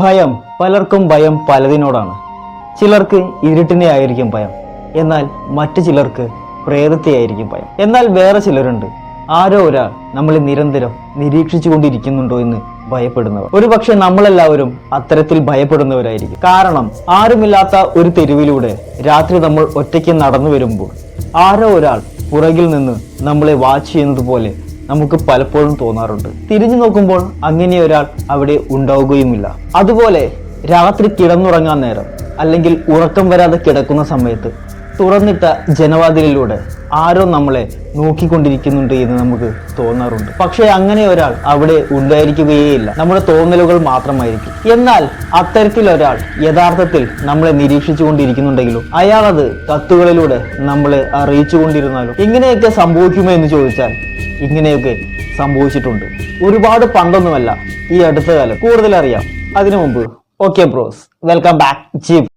ഭയം പലർക്കും ഭയം പലതിനോടാണ്. ചിലർക്ക് ഇരുട്ടിനെ ആയിരിക്കും ഭയം. എന്നാൽ മറ്റു ചിലർക്ക് പ്രേതത്തെ ആയിരിക്കും ഭയം. എന്നാൽ വേറെ ചിലരുണ്ട്. ആരോ ഒരാൾ നമ്മളെ നിരന്തരം നിരീക്ഷിച്ചു കൊണ്ടിരിക്കുന്നുണ്ടോ എന്ന് ഭയപ്പെടുന്നവർ. ഒരു പക്ഷെ നമ്മളെല്ലാവരും അത്തരത്തിൽ ഭയപ്പെടുന്നവരായിരിക്കും. കാരണം ആരുമില്ലാത്ത ഒരു തെരുവിലൂടെ രാത്രി നമ്മൾ ഒറ്റയ്ക്ക് നടന്നു വരുമ്പോൾ ആരോ ഒരാൾ പുറകിൽ നിന്ന് നമ്മളെ വാച്ച് ചെയ്യുന്നത് പോലെ നമുക്ക് പലപ്പോഴും തോന്നാറുണ്ട്. തിരിഞ്ഞു നോക്കുമ്പോൾ അങ്ങനെ ഒരാൾ അവിടെ ഉണ്ടാവുകയുമില്ല. അതുപോലെ രാത്രി കിടന്നുറങ്ങാൻ നേരം അല്ലെങ്കിൽ ഉറക്കം വരാതെ കിടക്കുന്ന സമയത്ത് തുറന്നിട്ട ജനവാതിലിലൂടെ ആരോ നമ്മളെ നോക്കിക്കൊണ്ടിരിക്കുന്നുണ്ട് എന്ന് നമുക്ക് തോന്നാറുണ്ട്. പക്ഷേ അങ്ങനെ ഒരാൾ അവിടെ ഉണ്ടായിരിക്കുകയേയില്ല. നമ്മുടെ തോന്നലുകൾ മാത്രമായിരിക്കും. എന്നാൽ അത്തരത്തിൽ ഒരാൾ യഥാർത്ഥത്തിൽ നമ്മളെ നിരീക്ഷിച്ചു കൊണ്ടിരിക്കുന്നുണ്ടെങ്കിലും അയാളത് കത്തുകളിലൂടെ നമ്മളെ അറിയിച്ചു കൊണ്ടിരുന്നാലും ഇങ്ങനെയൊക്കെ സംഭവിക്കുമോ എന്ന് ചോദിച്ചാൽ ഇങ്ങനെയൊക്കെ സംഭവിച്ചിട്ടുണ്ട്. ഒരുപാട് പണ്ടൊന്നുമല്ല ഈ അടുത്ത കാലം. കൂടുതലറിയാം. അതിനു മുമ്പ്. Okay bros welcome back chief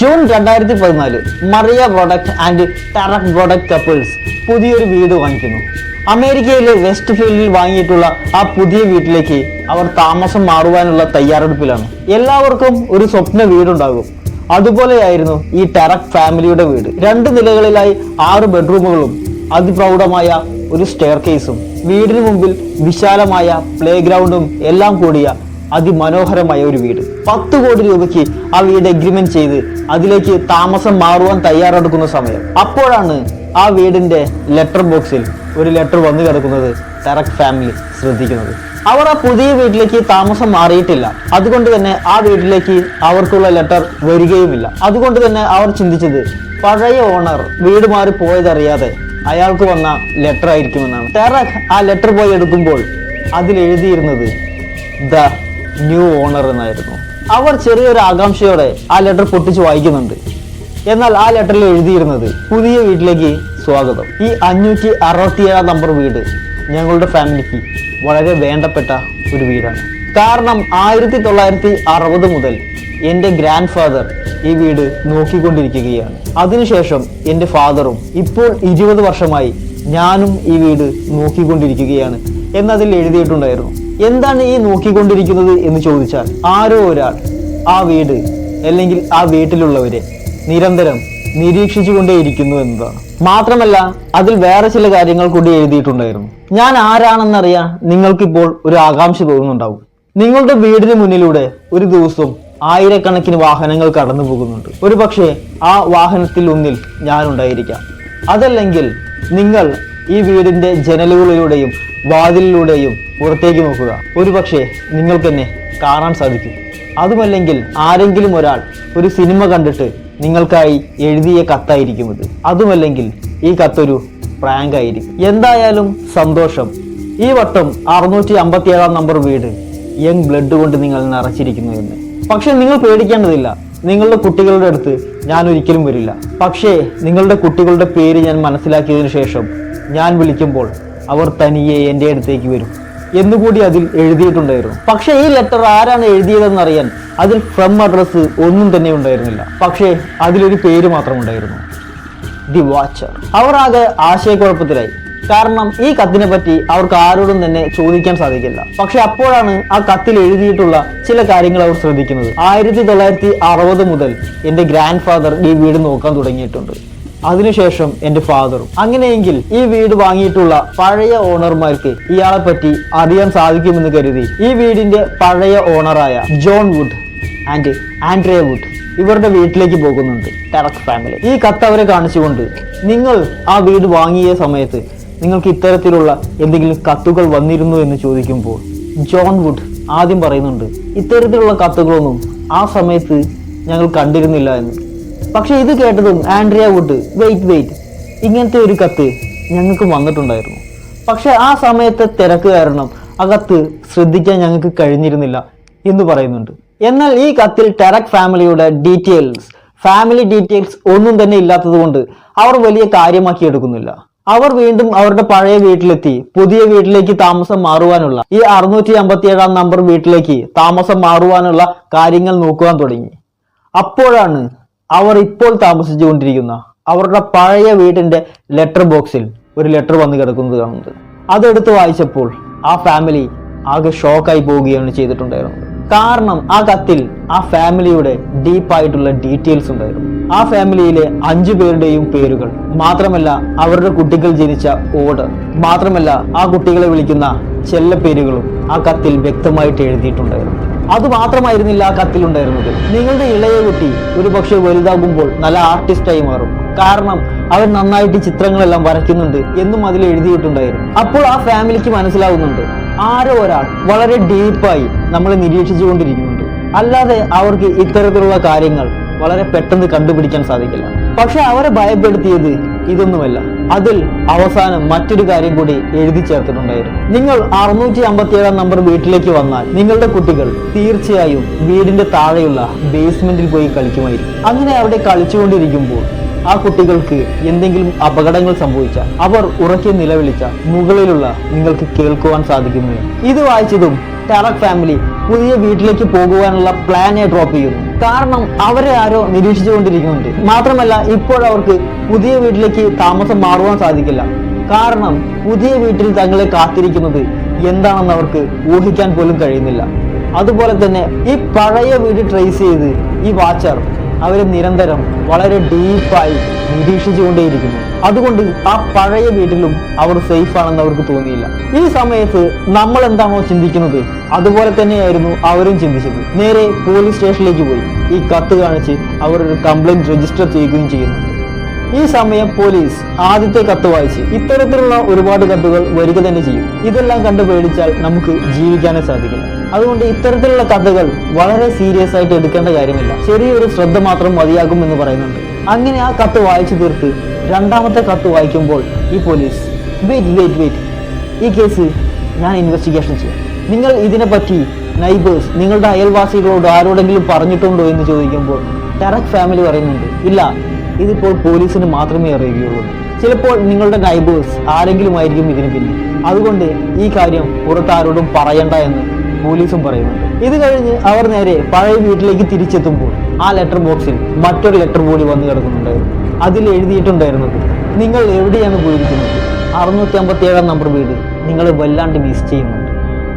June രണ്ടായിരത്തി പതിനാല് Maria product and Derek product couples പുതിയൊരു വീട് വാങ്ങിക്കുന്നു. അമേരിക്കയിലെ വെസ്റ്റ് ഫീൽഡിൽ വാങ്ങിയിട്ടുള്ള ആ പുതിയ വീട്ടിലേക്ക് അവർ താമസം മാറുവാനുള്ള തയ്യാറെടുപ്പിലാണ്. എല്ലാവർക്കും ഒരു സ്വപ്ന വീടുണ്ടാകും. അതുപോലെയായിരുന്നു ഈ ടെറക് ഫാമിലിയുടെ വീട്. രണ്ട് നിലകളിലായി ആറ് ബെഡ്റൂമുകളും അതിപ്രൗഢമായ ഒരു സ്റ്റെയർ കേസും വീടിന് മുമ്പിൽ വിശാലമായ പ്ലേ ഗ്രൗണ്ടും എല്ലാം കൂടിയ അതിമനോഹരമായ ഒരു വീട്. പത്ത് കോടി രൂപയ്ക്ക് ആ വീട് എഗ്രിമെന്റ് ചെയ്ത് അതിലേക്ക് താമസം മാറുവാൻ തയ്യാറെടുക്കുന്ന സമയം. അപ്പോഴാണ് ആ വീടിന്റെ ലെറ്റർ ബോക്സിൽ ഒരു ലെറ്റർ വന്നു കിടക്കുന്നത് ടെറക് ഫാമിലി ശ്രദ്ധിക്കുന്നത്. അവർ ആ പുതിയ വീട്ടിലേക്ക് താമസം മാറിയിട്ടില്ല. അതുകൊണ്ട് തന്നെ ആ വീട്ടിലേക്ക് അവർക്കുള്ള ലെറ്റർ വരികയുമില്ല. അതുകൊണ്ട് തന്നെ അവർ ചിന്തിച്ചത് പഴയ ഓണർ വീട് മാറി പോയതറിയാതെ അയാൾക്ക് വന്ന ലെറ്റർ ആയിരിക്കുമെന്നാണ്. ടെറക് ആ ലെറ്റർ പോയി എടുക്കുമ്പോൾ അതിൽ എഴുതിയിരുന്നത് ദ ന്യൂ ഓണർ എന്നായിരുന്നു. അവർ ചെറിയൊരു ആകാംക്ഷയോടെ ആ ലെറ്റർ പൊട്ടിച്ച് വായിക്കുന്നുണ്ട്. എന്നാൽ ആ ലെറ്ററിൽ എഴുതിയിരുന്നത് പുതിയ വീട്ടിലേക്ക് സ്വാഗതം. ഈ അഞ്ഞൂറ്റി അറുപത്തിയേഴാം നമ്പർ വീട് ഞങ്ങളുടെ ഫാമിലിക്ക് വളരെ വേണ്ടപ്പെട്ട ഒരു വീടാണ്. കാരണം ആയിരത്തി തൊള്ളായിരത്തി അറുപത് മുതൽ എന്റെ ഗ്രാൻഡ് ഫാദർ ഈ വീട് നോക്കിക്കൊണ്ടിരിക്കുകയാണ്. അതിനുശേഷം എന്റെ ഫാദറും ഇപ്പോൾ ഇരുപത് വർഷമായി ഞാനും ഈ വീട് നോക്കിക്കൊണ്ടിരിക്കുകയാണ് എന്നതിൽ എഴുതിയിട്ടുണ്ടായിരുന്നു. എന്താണ് ഈ നോക്കിക്കൊണ്ടിരിക്കുന്നത് എന്ന് ചോദിച്ചാൽ ആരോ ഒരാൾ ആ വീട് അല്ലെങ്കിൽ ആ വീട്ടിലുള്ളവരെ നിരന്തരം നിരീക്ഷിച്ചുകൊണ്ടേയിരിക്കുന്നു എന്നതാണ്. മാത്രമല്ല അതിൽ വേറെ ചില കാര്യങ്ങൾ കൂടി എഴുതിയിട്ടുണ്ടായിരുന്നു. ഞാൻ ആരാണെന്നറിയാൻ നിങ്ങൾക്കിപ്പോൾ ഒരു ആകാംക്ഷ തോന്നുന്നുണ്ടാവും. നിങ്ങളുടെ വീടിന് മുന്നിലൂടെ ഒരു ദിവസം ആയിരക്കണക്കിന് വാഹനങ്ങൾ കടന്നു പോകുന്നുണ്ട്. ഒരു പക്ഷേ ആ വാഹനത്തിൽ ഒന്നിൽ ഞാൻ ഉണ്ടായിരിക്കാം. അതല്ലെങ്കിൽ നിങ്ങൾ ഈ വീടിന്റെ ജനലുകളിലൂടെയും വാതിലിലൂടെയും പുറത്തേക്ക് നോക്കുക. ഒരുപക്ഷെ നിങ്ങൾക്ക് തന്നെ കാണാൻ സാധിക്കും. അതുമല്ലെങ്കിൽ ആരെങ്കിലും ഒരാൾ ഒരു സിനിമ കണ്ടിട്ട് നിങ്ങൾക്കായി എഴുതിയ കത്തായിരിക്കും ഇത്. അതുമല്ലെങ്കിൽ ഈ കത്തൊരു പ്രാങ്ക് ആയിരിക്കും. എന്തായാലും സന്തോഷം. ഈ വട്ടം അറുന്നൂറ്റി അമ്പത്തി ഏഴാം നമ്പർ വീട് യങ് ബ്ലഡ് കൊണ്ട് നിങ്ങൾ നിറച്ചിരിക്കുന്നു എന്ന്. പക്ഷെ നിങ്ങൾ പേടിക്കേണ്ടതില്ല. നിങ്ങളുടെ കുട്ടികളുടെ അടുത്ത് ഞാൻ ഒരിക്കലും വരില്ല. പക്ഷേ നിങ്ങളുടെ കുട്ടികളുടെ പേര് ഞാൻ മനസ്സിലാക്കിയതിനു ശേഷം ഞാൻ വിളിക്കുമ്പോൾ അവർ തനിയെ എന്റെ അടുത്തേക്ക് വരും. എന്നുകൂടി അതിൽ എഴുതിയിട്ടുണ്ടായിരുന്നു. പക്ഷേ ഈ ലെറ്റർ ആരാണ് എഴുതിയതെന്ന് അറിയാൻ അതിൽ ഫ്രം അഡ്രസ്സ് ഒന്നും തന്നെ ഉണ്ടായിരുന്നില്ല. പക്ഷേ അതിലൊരു പേര് മാത്രം ഉണ്ടായിരുന്നു. ദി വാച്ചർ അവർ ആകെ ആശയക്കുഴപ്പത്തിലായി. കാരണം ഈ കത്തിനെ പറ്റി അവർക്ക് ആരോടും തന്നെ ചോദിക്കാൻ സാധിക്കില്ല. പക്ഷെ അപ്പോഴാണ് ആ കത്തിൽ എഴുതിയിട്ടുള്ള ചില കാര്യങ്ങൾ അവർ ശ്രദ്ധിക്കുന്നത്. ആയിരത്തി തൊള്ളായിരത്തി അറുപത് മുതൽ എന്റെ ഗ്രാൻഡ് ഫാദർ ഈ വീട് നോക്കാൻ തുടങ്ങിയിട്ടുണ്ട്. അതിനുശേഷം എന്റെ ഫാദറും. അങ്ങനെയെങ്കിൽ ഈ വീട് വാങ്ങിയിട്ടുള്ള പഴയ ഓണർമാർക്ക് ഇയാളെ പറ്റി അറിയാൻ സാധിക്കുമെന്ന് കരുതി ഈ വീടിന്റെ പഴയ ഓണറായ John Wood and Andrea Wood ഇവരുടെ വീട്ടിലേക്ക് പോകുന്നുണ്ട് ടെറക് ഫാമിലി. ഈ കത്ത് അവരെ കാണിച്ചുകൊണ്ട് നിങ്ങൾ ആ വീട് വാങ്ങിയ സമയത്ത് നിങ്ങൾക്ക് ഇത്തരത്തിലുള്ള എന്തെങ്കിലും കത്തുകൾ വന്നിരുന്നു എന്ന് ചോദിക്കുമ്പോൾ ജോൺ വുഡ് ആദ്യം പറയുന്നുണ്ട് ഇത്തരത്തിലുള്ള കത്തുകളൊന്നും ആ സമയത്ത് ഞങ്ങൾ കണ്ടിരുന്നില്ല എന്ന്. പക്ഷെ ഇത് കേട്ടതും ആൻഡ്രിയ വുഡ് വെയിറ്റ് വെയിറ്റ് ഇങ്ങനത്തെ ഒരു കത്ത് ഞങ്ങൾക്ക് വന്നിട്ടുണ്ടായിരുന്നു. പക്ഷെ ആ സമയത്തെ തിരക്ക് കാരണം ആ കത്ത് ശ്രദ്ധിക്കാൻ ഞങ്ങൾക്ക് കഴിഞ്ഞിരുന്നില്ല എന്ന് പറയുന്നുണ്ട്. എന്നാൽ ഈ കത്തിൽ ടെറക് ഫാമിലിയുടെ ഡീറ്റെയിൽസ് ഫാമിലി ഡീറ്റെയിൽസ് ഒന്നും തന്നെ ഇല്ലാത്തതുകൊണ്ട് അവർ വലിയ കാര്യമാക്കി എടുക്കുന്നില്ല. അവർ വീണ്ടും അവരുടെ പഴയ വീട്ടിലെത്തി പുതിയ വീട്ടിലേക്ക് താമസം മാറുവാനുള്ള ഈ അറുന്നൂറ്റി അമ്പത്തി ഏഴാം നമ്പർ വീട്ടിലേക്ക് താമസം മാറുവാനുള്ള കാര്യങ്ങൾ നോക്കുവാൻ തുടങ്ങി. അപ്പോഴാണ് അവർ ഇപ്പോൾ താമസിച്ചു കൊണ്ടിരിക്കുന്ന അവരുടെ പഴയ വീടിന്റെ ലെറ്റർ ബോക്സിൽ ഒരു ലെറ്റർ വന്ന് കിടക്കുന്നത് കാണുന്നത്. അതെടുത്ത് വായിച്ചപ്പോൾ ആ ഫാമിലി ആകെ ഷോക്കായി പോവുകയാണ് ചെയ്തിട്ടുണ്ടായിരുന്നത്. കാരണം ആ കത്തിൽ ആ ഫാമിലിയുടെ ഡീപ്പായിട്ടുള്ള ഡീറ്റെയിൽസ് ഉണ്ടായിരുന്നു. ആ ഫാമിലിയിലെ അഞ്ചു പേരുടെയും പേരുകൾ മാത്രമല്ല അവരുടെ കുട്ടികൾ ജനിച്ച ഓർഡർ മാത്രമല്ല ആ കുട്ടികളെ വിളിക്കുന്ന ചെല്ല പേരുകളും ആ കത്തിൽ വ്യക്തമായിട്ട് എഴുതിയിട്ടുണ്ടായിരുന്നു. അത് മാത്രമായിരുന്നില്ല ആ കത്തിലുണ്ടായിരുന്നത് നിങ്ങളുടെ ഇളയ കുട്ടി ഒരു പക്ഷേ വലുതാകുമ്പോൾ നല്ല ആർട്ടിസ്റ്റായി മാറും. കാരണം അവൻ നന്നായിട്ട് ചിത്രങ്ങളെല്ലാം വരയ്ക്കുന്നുണ്ട് എന്നും അതിൽ എഴുതിയിട്ടുണ്ടായിരുന്നു. അപ്പോൾ ആ ഫാമിലിക്ക് മനസ്സിലാവുന്നുണ്ട്. ആരോ ഒരാൾ വളരെ ഡീപ്പായി നമ്മളെ നിരീക്ഷിച്ചുകൊണ്ടിരിക്കുന്നുണ്ട്. അല്ലാതെ അവർക്ക് ഇത്തരത്തിലുള്ള കാര്യങ്ങൾ വളരെ പെട്ടെന്ന് കണ്ടുപിടിക്കാൻ സാധിക്കില്ല. പക്ഷെ അവരെ ഭയപ്പെടുത്തിയത് ഇതൊന്നുമല്ല. അതിൽ അവസാനം മറ്റൊരു കാര്യം കൂടി എഴുതി ചേർത്തിട്ടുണ്ടായിരുന്നു. നിങ്ങൾ അറുന്നൂറ്റി അമ്പത്തി ഏഴാം നമ്പർ വീട്ടിലേക്ക് വന്നാൽ നിങ്ങളുടെ കുട്ടികൾ തീർച്ചയായും വീടിന്റെ താഴെയുള്ള ബേസ്മെന്റിൽ പോയി കളിക്കുമായിരിക്കും. അങ്ങനെ അവിടെ കളിച്ചുകൊണ്ടിരിക്കുമ്പോൾ ആ കുട്ടികൾക്ക് എന്തെങ്കിലും അപകടങ്ങൾ സംഭവിച്ച അവർ ഉറക്കെ നിലവിളിച്ച മുകളിലുള്ള നിങ്ങൾക്ക് കേൾക്കുവാൻ സാധിക്കുന്നു ഇത് വായിച്ചതും ടാറക് ഫാമിലി പുതിയ വീട്ടിലേക്ക് പോകുവാനുള്ള പ്ലാനെ ഡ്രോപ്പ് ചെയ്യുന്നു. കാരണം അവരെ ആരോ നിരീക്ഷിച്ചുകൊണ്ടിരിക്കുന്നുണ്ട്. മാത്രമല്ല ഇപ്പോഴവർക്ക് പുതിയ വീട്ടിലേക്ക് താമസം മാറുവാൻ സാധിക്കില്ല. കാരണം പുതിയ വീട്ടിൽ തങ്ങളെ കാത്തിരിക്കുന്നത് എന്താണെന്ന് അവർക്ക് ഊഹിക്കാൻ പോലും കഴിയുന്നില്ല. അതുപോലെ തന്നെ ഈ പഴയ വീട് ട്രേസ് ചെയ്ത് ഈ വാച്ചർ അവരെ നിരന്തരം വളരെ ഡീപ്പായി നിരീക്ഷിച്ചുകൊണ്ടേയിരിക്കുന്നു. അതുകൊണ്ട് ആ പഴയ വീട്ടിലും അവർ സേഫ് ആണെന്ന് അവർക്ക് തോന്നിയില്ല. ഈ സമയത്ത് നമ്മൾ എന്താണോ ചിന്തിക്കുന്നത് അതുപോലെ തന്നെയായിരുന്നു അവരും ചിന്തിച്ചത്. നേരെ പോലീസ് സ്റ്റേഷനിലേക്ക് പോയി. ഈ കത്ത് കാണിച്ച് അവർ ഒരു കംപ്ലൈന്റ് രജിസ്റ്റർ ചെയ്യുകയും ചെയ്യുന്നു. ഈ സമയം പോലീസ് ആദ്യത്തെ കത്ത് വായിച്ച് ഇത്തരത്തിലുള്ള ഒരുപാട് കത്തുകൾ വരിക തന്നെ ചെയ്യും. ഇതെല്ലാം കണ്ട് പേടിച്ചാൽ നമുക്ക് ജീവിക്കാനേ സാധിക്കില്ല. അതുകൊണ്ട് ഇത്തരത്തിലുള്ള കഥകൾ വളരെ സീരിയസ് ആയിട്ട് എടുക്കേണ്ട കാര്യമില്ല. ചെറിയൊരു ശ്രദ്ധ മാത്രം മതിയാകും എന്ന് പറയുന്നുണ്ട്. അങ്ങനെ ആ കത്ത് വായിച്ചു തീർത്ത് രണ്ടാമത്തെ കത്ത് വായിക്കുമ്പോൾ ഈ പോലീസ് വെയിറ്റ് വെയിറ്റ് വെയിറ്റ് ഈ കേസ് ഞാൻ ഇൻവെസ്റ്റിഗേഷൻ ചെയ്യാം. നിങ്ങൾ ഇതിനെപ്പറ്റി നൈബേഴ്സ് നിങ്ങളുടെ അയൽവാസികളോട് ആരോടെങ്കിലും പറഞ്ഞിട്ടുണ്ടോ എന്ന് ചോദിക്കുമ്പോൾ ടെറക് ഫാമിലി പറയുന്നുണ്ട് ഇല്ല ഇതിപ്പോൾ പോലീസിന് മാത്രമേ അറിയുകയുള്ളൂ. ചിലപ്പോൾ നിങ്ങളുടെ നൈബേഴ്സ് ആരെങ്കിലും ആയിരിക്കും ഇതിന് പിന്നിൽ. അതുകൊണ്ട് ഈ കാര്യം പുറത്താരോടും പറയണ്ട എന്ന് പോലീസും പറയുന്നുണ്ട് ഇത് കഴിഞ്ഞ് അവർ നേരെ പഴയ വീട്ടിലേക്ക് തിരിച്ചെത്തുമ്പോൾ ആ ലെറ്റർ ബോക്സിൽ മറ്റൊരു ലെറ്റർ കൂടി വന്നു കിടക്കുന്നുണ്ടായിരുന്നു. അതിൽ എഴുതിയിട്ടുണ്ടായിരുന്നത് നിങ്ങൾ എവിടെയാണ് പോയിരിക്കുന്നത്? അറുന്നൂറ്റി അമ്പത്തി ഏഴാം നമ്പർ വീട്. നിങ്ങൾ വല്ലാണ്ട് മിസ് ചെയ്യുന്നുണ്ട്.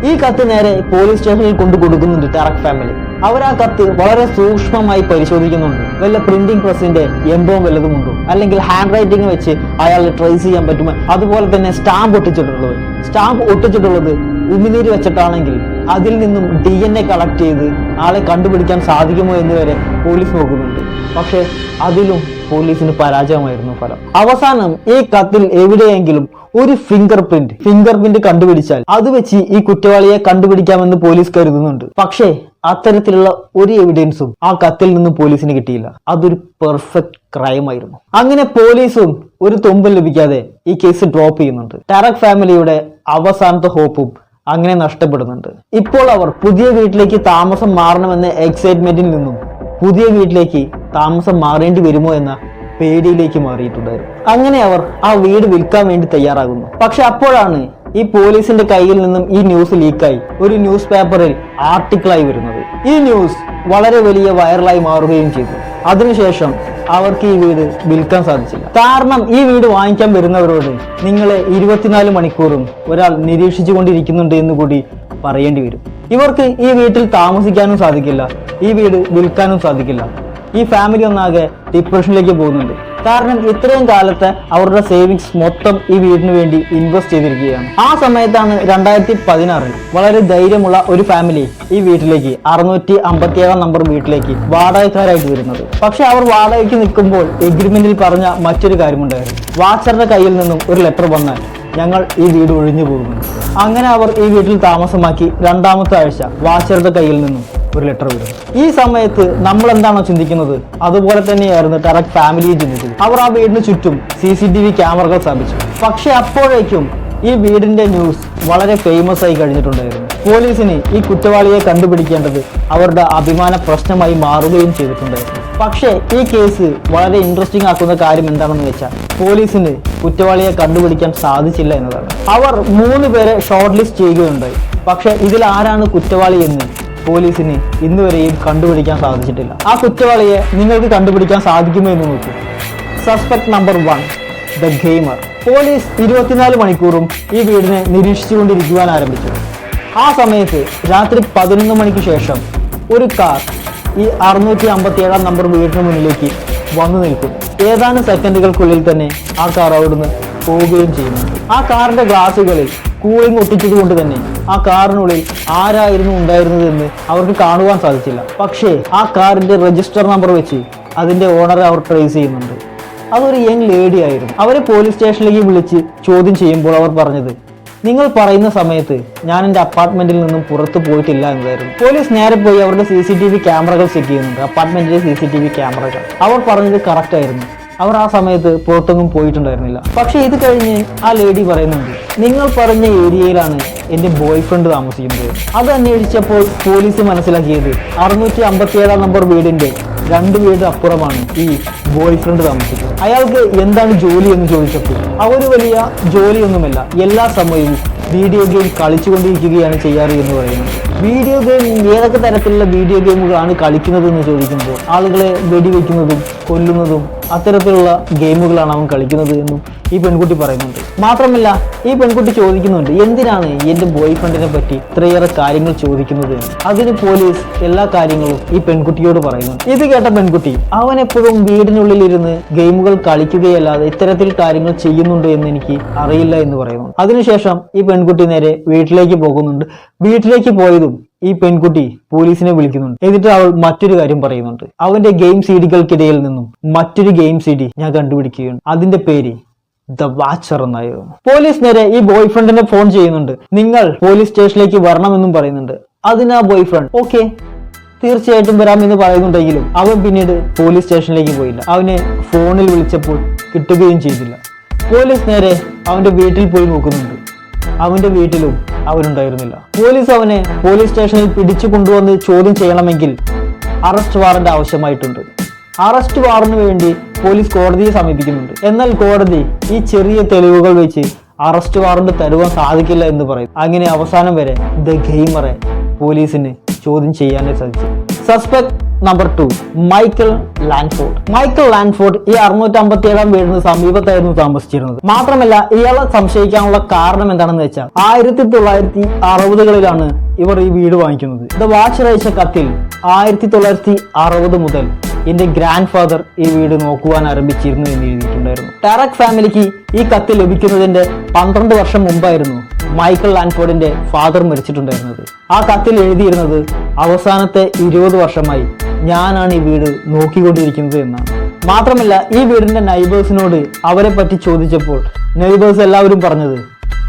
ഈ കത്ത് നേരെ പോലീസ് സ്റ്റേഷനിൽ കൊണ്ടു കൊടുക്കുന്നുണ്ട് ടാറക് ഫാമിലി അവർ ആ കത്ത് വളരെ സൂക്ഷ്മമായി പരിശോധിക്കുന്നുണ്ട്. വല്ല പ്രിന്റിംഗ് പ്രസിന്റെ എംബവും വല്ലതുമുണ്ടോ അല്ലെങ്കിൽ ഹാൻഡ് റൈറ്റിംഗ് വെച്ച് അയാളെ ട്രേസ് ചെയ്യാൻ പറ്റുമോ? അതുപോലെ തന്നെ സ്റ്റാമ്പ് ഒട്ടിച്ചിട്ടുള്ളത്. സ്റ്റാമ്പ് ഒട്ടിച്ചിട്ടുള്ളത് ഉമിനീര് വെച്ചിട്ടാണെങ്കിൽ അതിൽ നിന്നും ഡി എൻ എ കളക്ട് ചെയ്ത് ആളെ കണ്ടുപിടിക്കാൻ സാധിക്കുമോ എന്ന് വരെ പോലീസ് നോക്കുന്നുണ്ട്. പക്ഷേ അതിലും പോലീസിന് പരാജയമായിരുന്നു ഫലം. അവസാനം ഈ കത്തിൽ എവിടെയെങ്കിലും ഒരു ഫിംഗർ പ്രിന്റ് ഫിംഗർ പ്രിന്റ് കണ്ടുപിടിച്ചാൽ അത് വെച്ച് ഈ കുറ്റവാളിയെ കണ്ടുപിടിക്കാമെന്ന് പോലീസ് കരുതുന്നുണ്ട്. പക്ഷേ അത്തരത്തിലുള്ള ഒരു എവിഡൻസും ആ കത്തിൽ നിന്നും പോലീസിന് കിട്ടിയില്ല. അതൊരു പെർഫെക്റ്റ് ക്രൈം ആയിരുന്നു. അങ്ങനെ പോലീസും ഒരു തുമ്പും ലഭിക്കാതെ ഈ കേസ് ഡ്രോപ്പ് ചെയ്യുന്നുണ്ട്. ടാരക് ഫാമിലിയുടെ അവസാനത്തെ ഹോപ്പും അങ്ങനെ നഷ്ടപ്പെടുന്നുണ്ട്. ഇപ്പോൾ അവർ പുതിയ വീട്ടിലേക്ക് താമസം മാറണമെന്ന എക്സൈറ്റ്മെന്റിൽ നിന്നും പുതിയ വീട്ടിലേക്ക് താമസം മാറേണ്ടി വരുമോ എന്ന പേടിയിലേക്ക് മാറിയിട്ടുണ്ടായിരുന്നു അങ്ങനെ അവർ ആ വീട് വിൽക്കാൻ വേണ്ടി തയ്യാറാകുന്നു. പക്ഷെ അപ്പോഴാണ് ഈ പോലീസിന്റെ കയ്യിൽ നിന്നും ഈ ന്യൂസ് ലീക്കായി ഒരു ന്യൂസ് പേപ്പറിൽ ആർട്ടിക്കിളായി വരുന്നത്. ഈ ന്യൂസ് വളരെ വലിയ വൈറലായി മാറുകയും ചെയ്തു. അതിനുശേഷം അവർക്ക് ഈ വീട് വിൽക്കാൻ സാധിച്ചില്ല. കാരണം ഈ വീട് വാങ്ങിക്കാൻ വരുന്നവരോട് നിങ്ങളെ ഇരുപത്തിനാല് മണിക്കൂറും ഒരാൾ നിരീക്ഷിച്ചു കൊണ്ടിരിക്കുന്നുണ്ട് എന്ന് കൂടി പറയേണ്ടി വരും. ഇവർക്ക് ഈ വീട്ടിൽ താമസിക്കാനും സാധിക്കില്ല ഈ വീട് വിൽക്കാനും സാധിക്കില്ല. ഈ ഫാമിലി ഒന്നാകെ ഡിപ്രഷനിലേക്ക് പോകുന്നുണ്ട്. കാരണം ഇത്രയും കാലത്ത് അവരുടെ സേവിങ്സ് മൊത്തം ഈ വീടിന് വേണ്ടി ഇൻവെസ്റ്റ് ചെയ്തിരിക്കുകയാണ്. ആ സമയത്താണ് രണ്ടായിരത്തി പതിനാറിൽ വളരെ ധൈര്യമുള്ള ഒരു ഫാമിലി ഈ വീട്ടിലേക്ക് അറുന്നൂറ്റി അമ്പത്തി ഏഴാം നമ്പർ വീട്ടിലേക്ക് വാടകക്കാരായിട്ട് വരുന്നത്. പക്ഷെ അവർ വാടകയ്ക്ക് നിൽക്കുമ്പോൾ എഗ്രിമെന്റിൽ പറഞ്ഞ മറ്റൊരു കാര്യമുണ്ടായിരുന്നു. വാച്ചറുടെ കയ്യിൽ നിന്നും ഒരു ലെറ്റർ വന്നാൽ ഞങ്ങൾ ഈ വീട് ഒഴിഞ്ഞു പോകുന്നു. അങ്ങനെ അവർ ഈ വീട്ടിൽ താമസമാക്കി രണ്ടാമത്തെ ആഴ്ച വാച്ചറുടെ കയ്യിൽ നിന്നും ഒരു ലെറ്റർ വരും ഈ സമയത്ത് നമ്മൾ എന്താണോ ചിന്തിക്കുന്നത്? അതുപോലെ തന്നെയായിരുന്നു ടറക് ഫാമിലിയെ ചിന്തിച്ചത്. അവർ ആ വീടിന് ചുറ്റും സി സി ടി വി ക്യാമറകൾ സ്ഥാപിച്ചു. പക്ഷെ അപ്പോഴേക്കും ഈ വീടിന്റെ ന്യൂസ് വളരെ ഫേമസ് ആയി കഴിഞ്ഞിട്ടുണ്ടായിരുന്നു. പോലീസിന് ഈ കുറ്റവാളിയെ കണ്ടുപിടിക്കേണ്ടത് അവരുടെ അഭിമാന പ്രശ്നമായി മാറുകയും ചെയ്തിട്ടുണ്ടായിരുന്നു. പക്ഷേ ഈ കേസ് വളരെ ഇൻട്രസ്റ്റിംഗ് ആക്കുന്ന കാര്യം എന്താണെന്ന് വെച്ചാൽ പോലീസിന് കുറ്റവാളിയെ കണ്ടുപിടിക്കാൻ സാധിച്ചില്ല എന്നതാണ്. അവർ മൂന്ന് പേരെ ഷോർട്ട് ലിസ്റ്റ് ചെയ്യുകയുണ്ടായി. പക്ഷേ ഇതിൽ ആരാണ് കുറ്റവാളി എന്ന് പോലീസിന് ഇന്നുവരെയും കണ്ടുപിടിക്കാൻ സാധിച്ചിട്ടില്ല. ആ കുറ്റവാളിയെ നിങ്ങൾക്ക് കണ്ടുപിടിക്കാൻ സാധിക്കുമോ എന്ന് നോക്കൂ. Suspect number one the gamer police ഇരുപത്തിനാല് മണിക്കൂറും ഈ വീടിനെ നിരീക്ഷിച്ചുകൊണ്ടിരിക്കുവാൻ ആരംഭിച്ചു. ആ സമയത്ത് രാത്രി പതിനൊന്ന് മണിക്ക് ശേഷം ഒരു കാർ ഈ അറുന്നൂറ്റി അമ്പത്തി ഏഴാം നമ്പർ വീടിന് മുന്നിലേക്ക് വന്നു നിൽക്കും ഏതാനും സെക്കൻഡുകൾക്കുള്ളിൽ തന്നെ ആ കാർ അവിടുന്ന് പോവുകയും ചെയ്യുന്നു. ആ കാറിന്റെ ഗ്ലാസുകളിൽ കൂളിംഗ് ഒട്ടിച്ചതുകൊണ്ട് തന്നെ ആ കാറിനുള്ളിൽ ആരായിരുന്നു ഉണ്ടായിരുന്നതെന്ന് അവർക്ക് കാണുവാൻ സാധിച്ചില്ല. പക്ഷേ ആ കാറിന്റെ രജിസ്റ്റർ നമ്പർ വെച്ച് അതിന്റെ ഓണറെ അവർ ട്രേസ് ചെയ്യുന്നുണ്ട്. അതൊരു യങ് ലേഡി ആയിരുന്നു. അവരെ പോലീസ് സ്റ്റേഷനിലേക്ക് വിളിച്ച് ചോദ്യം ചെയ്യുമ്പോൾ അവർ പറഞ്ഞത് നിങ്ങൾ പറയുന്ന സമയത്ത് ഞാൻ എന്റെ അപ്പാർട്ട്മെന്റിൽ നിന്നും പുറത്തു പോയിട്ടില്ല എന്നതായിരുന്നു പോലീസ് നേരെ പോയി അവരുടെ സി സി ടി വി ക്യാമറകൾ ചെക്ക് ചെയ്യുന്നുണ്ട്. അപ്പാർട്ട്മെന്റിലെ സി സി ടി വി ക്യാമറകൾ അവർ പറഞ്ഞത് കറക്റ്റ് ആയിരുന്നു. അവർ ആ സമയത്ത് പുറത്തൊന്നും പോയിട്ടുണ്ടായിരുന്നില്ല. പക്ഷേ ഇത് കഴിഞ്ഞ് ആ ലേഡി പറയുന്നുണ്ട് നിങ്ങൾ പറഞ്ഞ ഏരിയയിലാണ് എന്റെ ബോയ് ഫ്രണ്ട് താമസിക്കുന്നത്. അത് അന്വേഷിച്ചപ്പോൾ പോലീസ് മനസ്സിലാക്കിയത് അറുന്നൂറ്റി അമ്പത്തി ഏഴാം നമ്പർ വീടിന്റെ രണ്ട് വീട് അപ്പുറമാണ് ഈ ബോയ് ഫ്രണ്ട് താമസിക്കുന്നത്. അയാൾക്ക് എന്താണ് ജോലി എന്ന് ചോദിച്ചപ്പോൾ അവർ വലിയ ജോലിയൊന്നുമല്ല. എല്ലാ സമയവും വീഡിയോ ഗെയിം കളിച്ചുകൊണ്ടിരിക്കുകയാണ് ചെയ്യാറ് എന്ന് പറയുന്നത് വീഡിയോ ഗെയിം ഏതൊക്കെ തരത്തിലുള്ള വീഡിയോ ഗെയിമുകളാണ് കളിക്കുന്നത് എന്ന് ചോദിക്കുമ്പോൾ ആളുകളെ വെടിവെക്കുന്നതും കൊല്ലുന്നതും അത്തരത്തിലുള്ള ഗെയിമുകളാണ് അവൻ കളിക്കുന്നത് എന്നും ഈ പെൺകുട്ടി പറയുന്നുണ്ട്. മാത്രമല്ല ഈ പെൺകുട്ടി ചോദിക്കുന്നുണ്ട് എന്തിനാണ് എന്റെ ബോയ് ഫ്രണ്ടിനെ പറ്റി ഇത്രയേറെ കാര്യങ്ങൾ ചോദിക്കുന്നത്? അതിന് പോലീസ് എല്ലാ കാര്യങ്ങളും ഈ പെൺകുട്ടിയോട് പറയുന്നുണ്ട്. ഇത് കേട്ട പെൺകുട്ടി അവൻ എപ്പോഴും വീടിനുള്ളിൽ ഇരുന്ന് ഗെയിമുകൾ കളിക്കുകയല്ലാതെ ഇത്തരത്തിൽ കാര്യങ്ങൾ ചെയ്യുന്നുണ്ട് എന്ന് എനിക്ക് അറിയില്ല എന്ന് പറയുന്നു അതിനുശേഷം ഈ പെൺകുട്ടി നേരെ വീട്ടിലേക്ക് പോകുന്നുണ്ട്. വീട്ടിലേക്ക് പോയതും ഈ പെൺകുട്ടി പോലീസിനെ വിളിക്കുന്നുണ്ട്. എന്നിട്ട് അവൾ മറ്റൊരു കാര്യം പറയുന്നുണ്ട്. അവന്റെ ഗെയിം സീഡികൾക്കിടയിൽ നിന്നും മറ്റൊരു ഗെയിം സീഡി ഞാൻ കണ്ടുപിടിക്കുകയാണ്. അതിന്റെ പേര് ദ വാച്ചർ എന്നായിരുന്നു. പോലീസ് നേരെ ഈ ബോയ് ഫ്രണ്ടിനെ ഫോൺ ചെയ്യുന്നുണ്ട്. നിങ്ങൾ പോലീസ് സ്റ്റേഷനിലേക്ക് വരണമെന്നും പറയുന്നുണ്ട്. അതിനാ ബോയ് ഫ്രണ്ട് ഓക്കെ തീർച്ചയായിട്ടും വരാമെന്ന് പറയുന്നുണ്ടെങ്കിലും അവൻ പിന്നീട് പോലീസ് സ്റ്റേഷനിലേക്ക് പോയില്ല. അവനെ ഫോണിൽ വിളിച്ചപ്പോൾ കിട്ടുകയും ചെയ്തില്ല. പോലീസ് നേരെ അവന്റെ വീട്ടിൽ പോയി നോക്കുന്നുണ്ട്. അവന്റെ വീട്ടിലും അവനുണ്ടായിരുന്നില്ല പോലീസ് അവനെ പോലീസ് സ്റ്റേഷനിൽ പിടിച്ചു കൊണ്ടുവന്ന് ചോദ്യം ചെയ്യണമെങ്കിൽ അറസ്റ്റ് വാറന്റ് ആവശ്യമായിട്ടുണ്ട്. അറസ്റ്റ് വാറന്റിന് വേണ്ടി പോലീസ് കോടതിയെ സമീപിക്കുന്നുണ്ട്. എന്നാൽ കോടതി ഈ ചെറിയ തെളിവുകൾ വെച്ച് അറസ്റ്റ് വാറന്റ് തരുവാൻ സാധിക്കില്ല എന്ന് പറയും. അങ്ങനെ അവസാനം വരെ ദ ഗെയിമറെ പോലീസിന് ചോദ്യം ചെയ്യാനേ സാധിച്ചു. Suspect number two Michael Lanford Michael Lanford ഈ അറുന്നൂറ്റി അമ്പത്തി ഏഴാം വീടിന് സമീപത്തായിരുന്നു താമസിച്ചിരുന്നത്. മാത്രമല്ല ഇയാളെ സംശയിക്കാനുള്ള കാരണം എന്താണെന്ന് വെച്ചാൽ ആയിരത്തി തൊള്ളായിരത്തി അറുപതുകളിലാണ് ഇവർ ഈ വീട് വാങ്ങിക്കുന്നത്. ഇത് വാച്ച് അയച്ച കത്തിൽ ആയിരത്തി തൊള്ളായിരത്തി അറുപത് മുതൽ എന്റെ ഗ്രാൻഡ് ഫാദർ ഈ വീട് നോക്കുവാൻ ആരംഭിച്ചിരുന്നു എന്ന് എഴുതിയിട്ടുണ്ടായിരുന്നു. ടാറക് ഫാമിലിക്ക് ഈ കത്ത് ലഭിക്കുന്നതിന്റെ പന്ത്രണ്ട് വർഷം മുമ്പായിരുന്നു മൈക്കിൾ ലാൻഫോർഡിന്റെ ഫാദർ മരിച്ചിട്ടുണ്ടായിരുന്നത്. ആ കത്തിൽ എഴുതിയിരുന്നത് അവസാനത്തെ ഇരുപത് വർഷമായി ഞാനാണ് ഈ വീട് നോക്കിക്കൊണ്ടിരിക്കുന്നത് എന്നാണ്. മാത്രമല്ല ഈ വീടിന്റെ നൈബേഴ്സിനോട് അവരെ പറ്റി ചോദിച്ചപ്പോൾ നൈബേഴ്സ് എല്ലാവരും പറഞ്ഞത്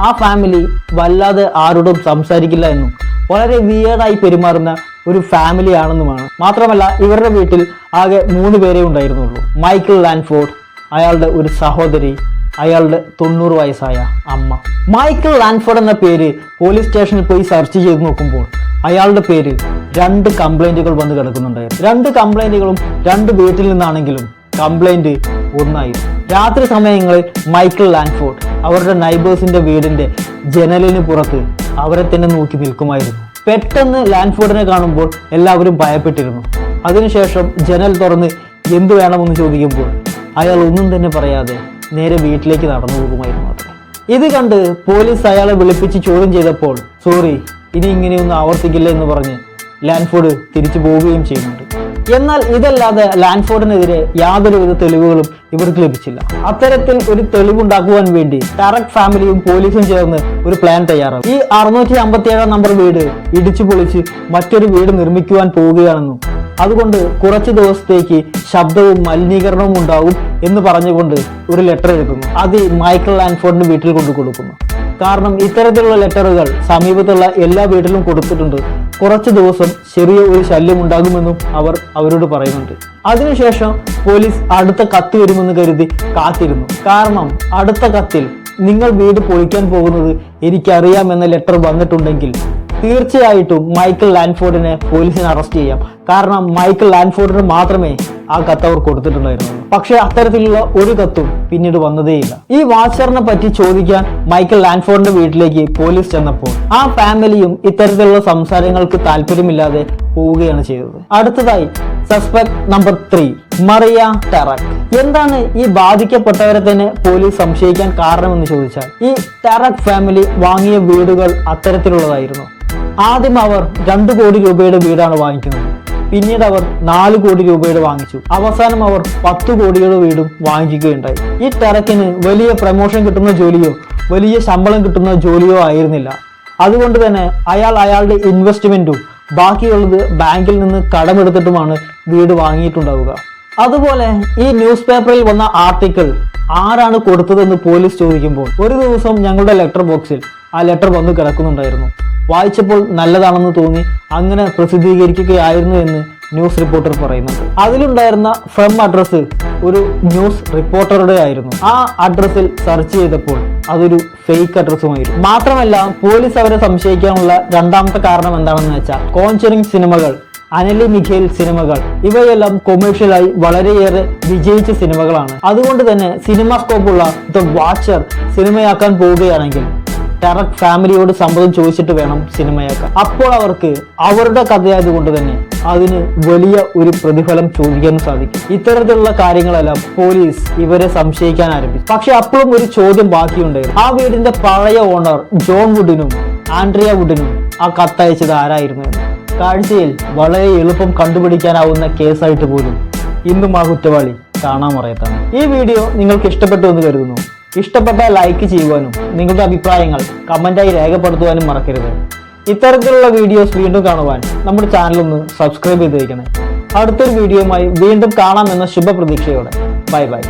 ആ ഫാമിലി വല്ലാതെ ആരോടും സംസാരിക്കില്ല എന്നും വളരെ വിയേർഡായി പെരുമാറുന്ന ഒരു ഫാമിലി ആണെന്നുമാണ്. മാത്രമല്ല ഇവരുടെ വീട്ടിൽ ആകെ മൂന്ന് പേരേ ഉണ്ടായിരുന്നുള്ളൂ. മൈക്കിൾ ലാൻഫോർഡ് അയാളുടെ ഒരു സഹോദരി അയാളുടെ തൊണ്ണൂറ് വയസ്സായ അമ്മ. മൈക്കിൾ ലാൻഫോർഡ് എന്ന പേര് പോലീസ് സ്റ്റേഷനിൽ പോയി സെർച്ച് ചെയ്ത് നോക്കുമ്പോൾ അയാളുടെ പേര് രണ്ട് കംപ്ലൈന്റുകൾ വന്ന് കിടക്കുന്നുണ്ടായിരുന്നു. രണ്ട് കംപ്ലൈന്റുകളും രണ്ട് വീട്ടിൽ നിന്നാണെങ്കിലും കംപ്ലൈന്റ് ഒന്നായിരുന്നു. രാത്രി സമയങ്ങളിൽ മൈക്കിൾ ലാൻഫോർഡ് അവരുടെ നൈബേഴ്സിന്റെ വീടിന്റെ ജനലിന് പുറത്ത് അവരെ തന്നെ നോക്കി നിൽക്കുമായിരുന്നു. പെട്ടെന്ന് ലാൻഫോർഡിനെ കാണുമ്പോൾ എല്ലാവരും ഭയപ്പെട്ടിരുന്നു. അതിനുശേഷം ജനൽ തുറന്ന് എന്തു വേണമെന്ന് ചോദിക്കുമ്പോൾ അയാൾ ഒന്നും തന്നെ പറയാതെ നേരെ വീട്ടിലേക്ക് നടന്നു പോകുമായിരുന്നു മാത്രം. ഇത് കണ്ട് പോലീസ് അയാളെ വിളിപ്പിച്ച് ചോദ്യം ചെയ്തപ്പോൾ സോറി ഇനി ഇങ്ങനെയൊന്നും ആവർത്തിക്കില്ല എന്ന് പറഞ്ഞ് ലാൻഫോർഡ് തിരിച്ചു പോവുകയും ചെയ്യുന്നുണ്ട്. എന്നാൽ ഇതല്ലാതെ ലാൻഫോർഡിനെതിരെ യാതൊരുവിധ തെളിവുകളും ഇവർക്ക് ലഭിച്ചില്ല. അത്തരത്തിൽ ഒരു തെളിവുണ്ടാക്കുവാൻ വേണ്ടി ടറക് ഫാമിലിയും പോലീസും ചേർന്ന് ഒരു പ്ലാൻ തയ്യാറാവും ഈ അറുന്നൂറ്റി അമ്പത്തി ഏഴാം നമ്പർ വീട് ഇടിച്ചു പൊളിച്ച് മറ്റൊരു വീട് നിർമ്മിക്കുവാൻ പോവുകയാണെന്നും അതുകൊണ്ട് കുറച്ച് ദിവസത്തേക്ക് ശബ്ദവും മലിനീകരണവും ഉണ്ടാവും എന്ന് പറഞ്ഞുകൊണ്ട് ഒരു ലെറ്റർ എഴുതുന്നു അത് മൈക്കിൾ ലാൻഫോർഡിന് വീട്ടിൽ കൊണ്ടു കൊടുക്കുന്നു. കാരണം ഇത്തരത്തിലുള്ള ലെറ്ററുകൾ സമീപത്തുള്ള എല്ലാ വീട്ടിലും കൊടുത്തിട്ടുണ്ട്. കുറച്ച് ദിവസം ചെറിയ ഒരു ശല്യം ഉണ്ടാകുമെന്നും അവർ അവരോട് പറയുന്നുണ്ട്. അതിനുശേഷം പോലീസ് അടുത്ത കത്ത് വരുമെന്ന് കരുതി കാത്തിരുന്നു. കാരണം അടുത്ത കത്തിൽ നിങ്ങൾ വീട് പൊളിക്കാൻ പോകുന്നത് എനിക്കറിയാമെന്ന ലെറ്റർ വന്നിട്ടുണ്ടെങ്കിൽ തീർച്ചയായിട്ടും മൈക്കിൾ ലാൻഫോർഡിനെ പോലീസിന് അറസ്റ്റ് ചെയ്യാം. കാരണം മൈക്കിൾ ലാൻഫോർഡിന് മാത്രമേ ആ കത്ത് അവർ കൊടുത്തിട്ടുണ്ടായിരുന്നു പക്ഷെ അത്തരത്തിലുള്ള ഒരു കത്തും പിന്നീട് വന്നതേയില്ല ഈ വാച്ചറിനെ പറ്റി ചോദിക്കാൻ മൈക്കിൾ ലാൻഫോർഡിന്റെ വീട്ടിലേക്ക് പോലീസ് ചെന്നപ്പോൾ ആ ഫാമിലിയും ഇത്തരത്തിലുള്ള സംസാരങ്ങൾക്ക് താല്പര്യമില്ലാതെ പോവുകയാണ് ചെയ്തത്. അടുത്തതായി suspect number three Maria Derek. എന്താണ് ഈ ബാധിക്കപ്പെട്ടവരെ തന്നെ പോലീസ് സംശയിക്കാൻ കാരണമെന്ന് ചോദിച്ചാൽ ഈ ടെറക് ഫാമിലി വാങ്ങിയ വീടുകൾ അത്തരത്തിലുള്ളതായിരുന്നു. ആദ്യം അവർ രണ്ടു കോടി രൂപയുടെ വീടാണ് വാങ്ങിക്കുന്നത്. പിന്നീട് അവർ നാല് കോടി രൂപയുടെ വാങ്ങിച്ചു. അവസാനം അവർ പത്ത് കോടിയുടെ വീടും വാങ്ങിക്കുകയുണ്ടായി. ഈ ടെറക്കിന് വലിയ പ്രമോഷൻ കിട്ടുന്ന ജോലിയോ വലിയ ശമ്പളം കിട്ടുന്ന ജോലിയോ ആയിരുന്നില്ല. അതുകൊണ്ട് തന്നെ അയാൾ അയാളുടെ ഇൻവെസ്റ്റ്മെന്റും ബാക്കിയുള്ളത് ബാങ്കിൽ നിന്ന് കടമെടുത്തിട്ടുമാണ് വീട് വാങ്ങിയിട്ടുണ്ടാവുക. അതുപോലെ ഈ ന്യൂസ് പേപ്പറിൽ വന്ന ആർട്ടിക്കിൾ ആരാണ് കൊടുത്തതെന്ന് പോലീസ് ചോദിക്കുമ്പോൾ ഒരു ദിവസം ഞങ്ങളുടെ ലെറ്റർ ബോക്സിൽ ആ ലെറ്റർ വന്ന് കിടക്കുന്നുണ്ടായിരുന്നു. വായിച്ചപ്പോൾ നല്ലതാണെന്ന് തോന്നി അങ്ങനെ പ്രസിദ്ധീകരിക്കുകയായിരുന്നു എന്ന് ന്യൂസ് റിപ്പോർട്ടർ പറയുന്നുണ്ട് അതിലുണ്ടായിരുന്ന ഫ്രം അഡ്രസ്സ് ഒരു ന്യൂസ് റിപ്പോർട്ടറുടെ ആയിരുന്നു. ആ അഡ്രസ്സിൽ സെർച്ച് ചെയ്തപ്പോൾ അതൊരു ഫേക്ക് അഡ്രസ്സുമായിരുന്നു മാത്രമല്ല പോലീസ് അവരെ സംശയിക്കാനുള്ള രണ്ടാമത്തെ കാരണം എന്താണെന്ന് വെച്ചാൽ കോൺചറിങ് സിനിമകൾ അനലി മിഖേൽ സിനിമകൾ ഇവയെല്ലാം കൊമേഴ്ഷ്യലായി വളരെയേറെ വിജയിച്ച സിനിമകളാണ് അതുകൊണ്ട് തന്നെ സിനിമ സ്കോപ്പുള്ള ദ വാച്ചർ സിനിമയാക്കാൻ പോവുകയാണെങ്കിൽ ടെറക് ഫാമിലിയോട് സമ്മതം ചോദിച്ചിട്ട് വേണം സിനിമയാക്കാൻ അപ്പോൾ അവർക്ക് അവരുടെ കഥയായതുകൊണ്ട് തന്നെ അതിന് വലിയ ഒരു പ്രതിഫലം ചോദിക്കാനും സാധിക്കും. ഇത്തരത്തിലുള്ള കാര്യങ്ങളെല്ലാം പോലീസ് ഇവരെ സംശയിക്കാൻ ആരംഭിച്ചു. പക്ഷെ അപ്പോഴും ഒരു ചോദ്യം ബാക്കിയുണ്ടായിരുന്നു. ആ വീടിന്റെ പഴയ ഓണർ ജോൺ വുഡിനും ആൻഡ്രിയ വുഡിനും ആ കത്തയച്ചത് ആരായിരുന്നു? കാഴ്ചയിൽ വളരെ എളുപ്പം കണ്ടുപിടിക്കാനാവുന്ന കേസായിട്ട് പോലും ഇന്നും ആ കുറ്റവാളി കാണാൻ മറയത്താണ് ഈ വീഡിയോ നിങ്ങൾക്ക് ഇഷ്ടപ്പെട്ടു എന്ന് കരുതുന്നു. ഇഷ്ടപ്പെട്ടാൽ ലൈക്ക് ചെയ്യുവാനും നിങ്ങളുടെ അഭിപ്രായങ്ങൾ കമന്റായി രേഖപ്പെടുത്തുവാനും മറക്കരുത്. ഇത്തരത്തിലുള്ള വീഡിയോസ് വീണ്ടും കാണുവാൻ നമ്മുടെ ചാനൽ ഒന്ന് സബ്സ്ക്രൈബ് ചെയ്ത് വയ്ക്കണേ അടുത്തൊരു വീഡിയോയുമായി വീണ്ടും കാണാമെന്ന ശുഭപ്രതീക്ഷയോടെ. Bye bye